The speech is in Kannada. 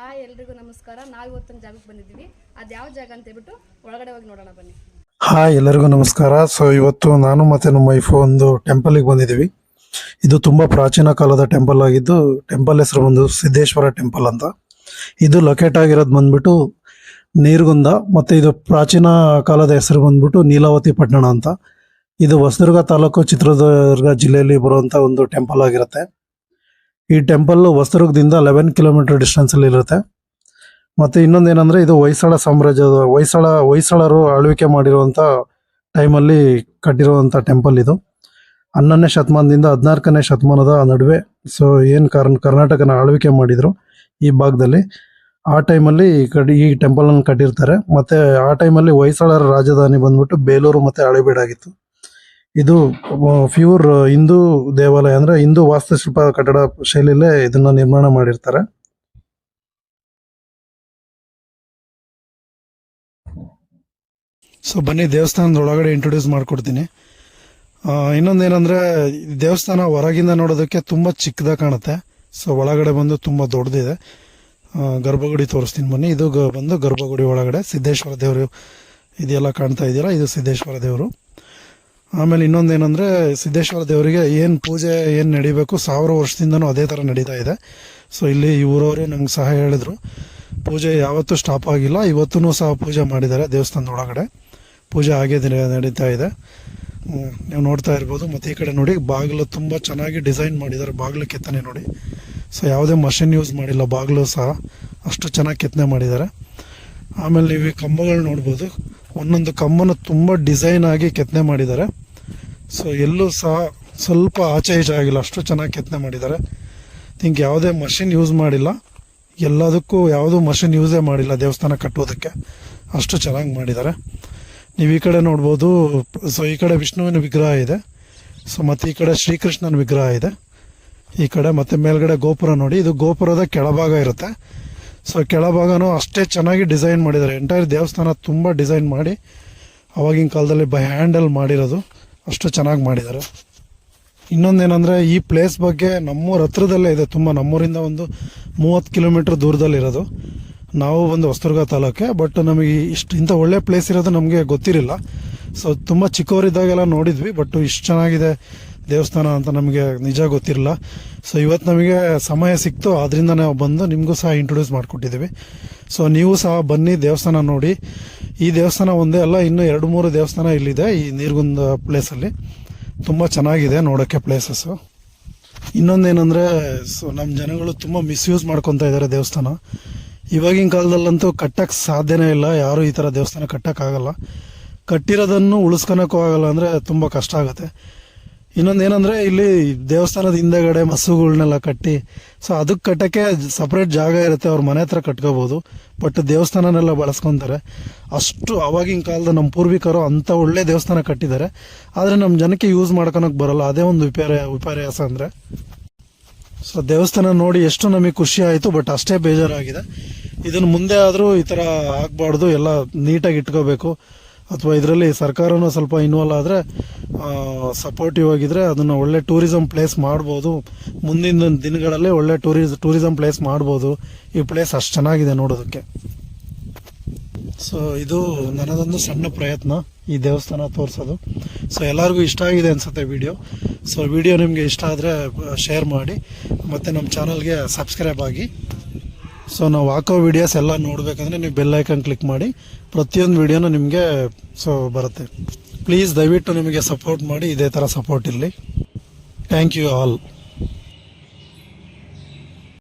ಹಾಯ್, ಎಲ್ರಿಗೂ ನಮಸ್ಕಾರ. ನಾವು ಇವತ್ತೊಂದು ಜಾಗಕ್ಕೆ ಬಂದಿದ್ದೀವಿ. ಅದು ಯಾವ ಜಾಗ ಅಂತ ಹೇಳ್ಬಿಟ್ಟು ಒಳಗಡೆ ಹೋಗಿ ನೋಡೋಣ, ಬನ್ನಿ. ಹಾಯ್ ಎಲ್ಲರಿಗೂ ನಮಸ್ಕಾರ. ಸೊ ಇವತ್ತು ನಾನು ಮತ್ತೆ ನಮ್ಮ ವೈಫು ಒಂದು ಟೆಂಪಲ್ಗೆ ಬಂದಿದ್ದೀವಿ. ಇದು ತುಂಬಾ ಪ್ರಾಚೀನ ಕಾಲದ ಟೆಂಪಲ್ ಆಗಿದ್ದು ಟೆಂಪಲ್ ಹೆಸರು ಬಂದು ಸಿದ್ದೇಶ್ವರ ಟೆಂಪಲ್ ಅಂತ. ಇದು ಲೊಕೇಟ್ ಆಗಿರೋದು ಬಂದ್ಬಿಟ್ಟು ನೀರ್ಗುಂದ, ಮತ್ತೆ ಇದು ಪ್ರಾಚೀನ ಕಾಲದ ಹೆಸರು ಬಂದ್ಬಿಟ್ಟು ನೀಲಾವತಿ ಪಟ್ಟಣ ಅಂತ. ಇದು ಹೊಸದುರ್ಗ ತಾಲೂಕು ಚಿತ್ರದುರ್ಗ ಜಿಲ್ಲೆಯಲ್ಲಿ ಬರುವಂಥ ಒಂದು ಟೆಂಪಲ್ ಆಗಿರುತ್ತೆ. ಈ ಟೆಂಪಲ್ ಹೊಸದುರ್ಗದಿಂದ ಲೆವೆನ್ ಕಿಲೋಮೀಟರ್ ಡಿಸ್ಟೆನ್ಸ್ ಅಲ್ಲಿ ಇರುತ್ತೆ. ಮತ್ತೆ ಇನ್ನೊಂದೇನಂದ್ರೆ ಇದು ಹೊಯ್ಸಳ ಸಾಮ್ರಾಜ್ಯದ, ಹೊಯ್ಸಳ, ಹೊಯ್ಸಳರು ಆಳ್ವಿಕೆ ಮಾಡಿರುವಂತ ಟೈಮಲ್ಲಿ ಕಟ್ಟಿರುವಂತ ಟೆಂಪಲ್ ಇದು. ಹನ್ನೊಂದನೇ ಶತಮಾನದಿಂದ ಹದಿನಾಲ್ಕನೇ ಶತಮಾನದ ನಡುವೆ ಸೊ ಏನು ಕಾರಣ, ಕರ್ನಾಟಕನ ಆಳ್ವಿಕೆ ಮಾಡಿದ್ರು ಈ ಭಾಗದಲ್ಲಿ. ಆ ಟೈಮಲ್ಲಿ ಕಡಿ, ಈ ಟೆಂಪಲ್ ಅನ್ನು ಕಟ್ಟಿರ್ತಾರೆ. ಮತ್ತೆ ಆ ಟೈಮಲ್ಲಿ ಹೊಯ್ಸಳರ ರಾಜಧಾನಿ ಬಂದ್ಬಿಟ್ಟು ಬೇಲೂರು ಮತ್ತೆ ಹಳೆಬೀಡು ಆಗಿತ್ತು ಇದು ಪ್ಯೂರ್ ಹಿಂದೂ ದೇವಾಲಯ ಅಂದ್ರೆ ಹಿಂದೂ ವಾಸ್ತುಶಿಲ್ಪ ಕಟ್ಟಡ ಶೈಲಿಯಲ್ಲೇ ಇದನ್ನ ನಿರ್ಮಾಣ ಮಾಡಿರ್ತಾರೆ. ಸೊ ಬನ್ನಿ ದೇವಸ್ಥಾನದ ಒಳಗಡೆ ಇಂಟ್ರೊಡ್ಯೂಸ್ ಮಾಡ್ಕೊಡ್ತೀನಿ ಇನ್ನೊಂದೇನಂದ್ರೆ, ದೇವಸ್ಥಾನ ಹೊರಗಿಂದ ನೋಡೋದಕ್ಕೆ ತುಂಬಾ ಚಿಕ್ಕದಾಗಿ ಕಾಣುತ್ತೆ. ಸೊ ಒಳಗಡೆ ಬಂದು ತುಂಬಾ ದೊಡ್ಡದಿದೆ. ಗರ್ಭಗುಡಿ ತೋರಿಸ್ತೀನಿ ಬನ್ನಿ. ಇದು ಬಂದು ಗರ್ಭಗುಡಿ ಒಳಗಡೆ ಸಿದ್ದೇಶ್ವರ ದೇವರು ಇದೆಲ್ಲ ಕಾಣ್ತಾ ಇದೆಯಲ್ಲ, ಇದು ಸಿದ್ದೇಶ್ವರ ದೇವರು. ಆಮೇಲೆ ಇನ್ನೊಂದೇನಂದ್ರೆ ಸಿದ್ದೇಶ್ವರ ದೇವರಿಗೆ ಏನು ಪೂಜೆ ಏನು ನಡಿಬೇಕು ಸಾವಿರ ವರ್ಷದಿಂದನೂ ಅದೇ ಥರ ನಡೀತಾ ಇದೆ. ಸೊ ಇಲ್ಲಿ ಇವರವರೇ ನಮ್ಗೆ ಸಹ ಹೇಳಿದ್ರು. ಪೂಜೆ ಯಾವತ್ತೂ ಸ್ಟಾಪ್ ಆಗಿಲ್ಲ. ಇವತ್ತೂ ಸಹ ಪೂಜೆ ಮಾಡಿದ್ದಾರೆ ದೇವಸ್ಥಾನದ ಒಳಗಡೆ. ಪೂಜೆ ಹಾಗೆ ದಿನ- ನಡೀತಾ ಇದೆ. ನೀವು ನೋಡ್ತಾ ಇರ್ಬೋದು. ಮತ್ತೆ ಈ ಕಡೆ ನೋಡಿ, ಬಾಗಿಲು ತುಂಬ ಚೆನ್ನಾಗಿ ಡಿಸೈನ್ ಮಾಡಿದ್ದಾರೆ. ಬಾಗಿಲು ಕೆತ್ತನೆ ನೋಡಿ. ಸೊ ಯಾವುದೇ ಮಷಿನ್ ಯೂಸ್ ಮಾಡಿಲ್ಲ. ಬಾಗಿಲು ಸಹ ಅಷ್ಟು ಚೆನ್ನಾಗಿ ಕೆತ್ತನೆ ಮಾಡಿದ್ದಾರೆ. ಆಮೇಲೆ ನೀವು ಈ ಕಂಬಗಳು ನೋಡ್ಬೋದು. ಒಂದೊಂದು ಕಂಬನ ತುಂಬ ಡಿಸೈನ್ ಆಗಿ ಕೆತ್ತನೆ ಮಾಡಿದ್ದಾರೆ. ಸೊ ಎಲ್ಲೂ ಸಹ ಸ್ವಲ್ಪ ಆಚೆ ಈಚೆ ಆಗಿಲ್ಲ, ಅಷ್ಟು ಚೆನ್ನಾಗಿ ಕೆತ್ತನೆ ಮಾಡಿದ್ದಾರೆ. ಥಿಂಕ್ ಯಾವುದೇ ಮಷಿನ್ ಯೂಸ್ ಮಾಡಿಲ್ಲ, ಎಲ್ಲದಕ್ಕೂ ಯಾವುದೂ ಮಷಿನ್ ಯೂಸೇ ಮಾಡಿಲ್ಲ ದೇವಸ್ಥಾನ ಕಟ್ಟೋದಕ್ಕೆ. ಅಷ್ಟು ಚೆನ್ನಾಗಿ ಮಾಡಿದ್ದಾರೆ. ನೀವು ಈ ಕಡೆ ನೋಡ್ಬೋದು ಸೊ ಈ ಕಡೆ ವಿಷ್ಣುವಿನ ವಿಗ್ರಹ ಇದೆ. ಸೊ ಮತ್ತು ಈ ಕಡೆ ಶ್ರೀಕೃಷ್ಣನ ವಿಗ್ರಹ ಇದೆ. ಈ ಕಡೆ ಮತ್ತು ಮೇಲ್ಗಡೆ ಗೋಪುರ ನೋಡಿ, ಇದು ಗೋಪುರದ ಕೆಳಭಾಗ ಇರುತ್ತೆ. ಸೊ ಕೆಳಭಾಗನೂ ಅಷ್ಟೇ ಚೆನ್ನಾಗಿ ಡಿಸೈನ್ ಮಾಡಿದ್ದಾರೆ. ಎಂಟೈರ್ ದೇವಸ್ಥಾನ ತುಂಬ ಡಿಸೈನ್ ಮಾಡಿ, ಅವಾಗಿನ ಕಾಲದಲ್ಲಿ ಬೈ ಹ್ಯಾಂಡಲ್ ಮಾಡಿರೋದು ಅಷ್ಟು ಚೆನ್ನಾಗಿ ಮಾಡಿದ್ದಾರೆ. ಇನ್ನೊಂದೇನಂದ್ರೆ ಈ ಪ್ಲೇಸ್ ಬಗ್ಗೆ ನಮ್ಮೂರ ಹತ್ರದಲ್ಲೇ ಇದೆ, ತುಂಬ ನಮ್ಮೂರಿಂದ ಒಂದು ಮೂವತ್ತು ಕಿಲೋಮೀಟ್ರ್ ದೂರದಲ್ಲಿರೋದು ನಾವು ಒಂದು ಹೊಸದುರ್ಗ ತಾಲೂಕೆ ಬಟ್ ನಮಗೆ ಇಷ್ಟು ಇಂಥ ಒಳ್ಳೆ ಪ್ಲೇಸ್ ಇರೋದು ನಮಗೆ ಗೊತ್ತಿರಲಿಲ್ಲ. ಸೊ ತುಂಬ ಚಿಕ್ಕವರಿದ್ದಾಗೆಲ್ಲ ನೋಡಿದ್ವಿ ಬಟ್ ಇಷ್ಟು ಚೆನ್ನಾಗಿದೆ ದೇವಸ್ಥಾನ ಅಂತ ನಮಗೆ ನಿಜ ಗೊತ್ತಿರಲ್ಲ ಸೊ ಇವತ್ತು ನಮಗೆ ಸಮಯ ಸಿಕ್ತು ಅದರಿಂದ ನಾವು ಬಂದು ನಿಮಗೂ ಸಹ ಇಂಟ್ರೊಡ್ಯೂಸ್ ಮಾಡಿಕೊಟ್ಟಿದ್ದೀವಿ. ಸೊ ನೀವು ಸಹ ಬನ್ನಿ ದೇವಸ್ಥಾನ ನೋಡಿ. ಈ ದೇವಸ್ಥಾನ ಒಂದೇ ಅಲ್ಲ, ಇನ್ನೂ ಎರಡು ಮೂರು ದೇವಸ್ಥಾನ ಇಲ್ಲಿದೆ, ಈ ನೀರ್ಗುಂದ ಪ್ಲೇಸಲ್ಲಿ ತುಂಬ ಚೆನ್ನಾಗಿದೆ ನೋಡೋಕ್ಕೆ ಪ್ಲೇಸಸ್ಸು ಇನ್ನೊಂದೇನೆಂದರೆ ಸೊ ನಮ್ಮ ಜನಗಳು ತುಂಬ ಮಿಸ್ಯೂಸ್ ಮಾಡ್ಕೊತಾ ಇದ್ದಾರೆ ದೇವಸ್ಥಾನ. ಇವಾಗಿನ ಕಾಲದಲ್ಲಂತೂ ಕಟ್ಟಕ್ಕೆ ಸಾಧ್ಯನೇ ಇಲ್ಲ, ಯಾರೂ ಈ ಥರ ದೇವಸ್ಥಾನ ಕಟ್ಟಕ್ಕಾಗಲ್ಲ ಕಟ್ಟಿರೋದನ್ನು ಉಳಿಸ್ಕೊಳಕ್ಕೂ ಆಗಲ್ಲ ಅಂದರೆ ತುಂಬ ಕಷ್ಟ ಆಗುತ್ತೆ. ಇನ್ನೊಂದು ಏನಂದರೆ ಇಲ್ಲಿ ದೇವಸ್ಥಾನದ ಹಿಂದೆಗಡೆ ಮಸುಗಳನ್ನೆಲ್ಲ ಕಟ್ಟಿ ಸೊ ಅದಕ್ಕೆ ಕಟ್ಟೋಕ್ಕೆ ಸಪ್ರೇಟ್ ಜಾಗ ಇರುತ್ತೆ, ಅವ್ರ ಮನೆ ಹತ್ರ ಕಟ್ಕೋಬೋದು ಬಟ್ ದೇವಸ್ಥಾನನೆಲ್ಲ ಬಳಸ್ಕೊತಾರೆ. ಅಷ್ಟು ಅವಾಗಿನ ಕಾಲದ ನಮ್ಮ ಪೂರ್ವಿಕರು ಅಂಥ ಒಳ್ಳೆ ದೇವಸ್ಥಾನ ಕಟ್ಟಿದ್ದಾರೆ. ಆದರೆ ನಮ್ಮ ಜನಕ್ಕೆ ಯೂಸ್ ಮಾಡ್ಕೊಳಕ್ಕೆ ಬರೋಲ್ಲ, ಅದೇ ಒಂದು ವಿಪರ್ಯ ವಿಪರ್ಯಾಸ ಅಂದರೆ. ಸೊ ದೇವಸ್ಥಾನ ನೋಡಿ ಎಷ್ಟು ನಮಗೆ ಖುಷಿ ಆಯಿತು ಬಟ್ ಅಷ್ಟೇ ಬೇಜಾರಾಗಿದೆ. ಇದನ್ನು ಮುಂದೆ ಆದರೂ ಈ ಥರ ಆಗಬಾರ್ದು, ಎಲ್ಲ ನೀಟಾಗಿ ಇಟ್ಕೋಬೇಕು. ಅಥವಾ ಇದರಲ್ಲಿ ಸರ್ಕಾರನೂ ಸ್ವಲ್ಪ ಇನ್ವಾಲ್ವ್ ಆದರೆ ಸಪೋರ್ಟಿವ್ ಆಗಿದ್ರೆ ಅದನ್ನು ಒಳ್ಳೆ ಟೂರಿಸಮ್ ಪ್ಲೇಸ್ ಮಾಡ್ಬೋದು. ಮುಂದಿನ ದಿನಗಳಲ್ಲಿ ಒಳ್ಳೆ ಟೂರಿಸ್ ಟೂರಿಸಮ್ ಪ್ಲೇಸ್ ಮಾಡ್ಬೋದು. ಈ ಪ್ಲೇಸ್ ಅಷ್ಟು ಚೆನ್ನಾಗಿದೆ ನೋಡೋದಕ್ಕೆ. ಸೊ ಇದು ನನ್ನದೊಂದು ಸಣ್ಣ ಪ್ರಯತ್ನ. ಈ ದೇವಸ್ಥಾನ ತೋರಿಸೋದು. ಸೊ ಎಲ್ಲರಿಗೂ ಇಷ್ಟ ಆಗಿದೆ ಅನಿಸುತ್ತೆ ವಿಡಿಯೋ ಸೊ ವಿಡಿಯೋ ನಿಮಗೆ ಇಷ್ಟ ಆದರೆ ಶೇರ್ ಮಾಡಿ. ಮತ್ತು ನಮ್ಮ ಚಾನಲ್ಗೆ ಸಬ್ಸ್ಕ್ರೈಬ್ ಆಗಿ. ಸೊ ನಾವು ಹಾಕೋ ವಿಡಿಯೋಸ್ ಎಲ್ಲ ನೋಡಬೇಕಂದ್ರೆ ನೀವು ಬೆಲ್ ಐಕನ್ ಕ್ಲಿಕ್ ಮಾಡಿ, ಪ್ರತಿಯೊಂದು ವಿಡಿಯೋನು ನಿಮಗೆ ಸೊ ಬರುತ್ತೆ. ಪ್ಲೀಸ್ ದಯವಿಟ್ಟು ನಿಮಗೆ ಸಪೋರ್ಟ್ ಮಾಡಿ, ಇದೇ ಥರ ಸಪೋರ್ಟ್ ಇರಲಿ. Thank you all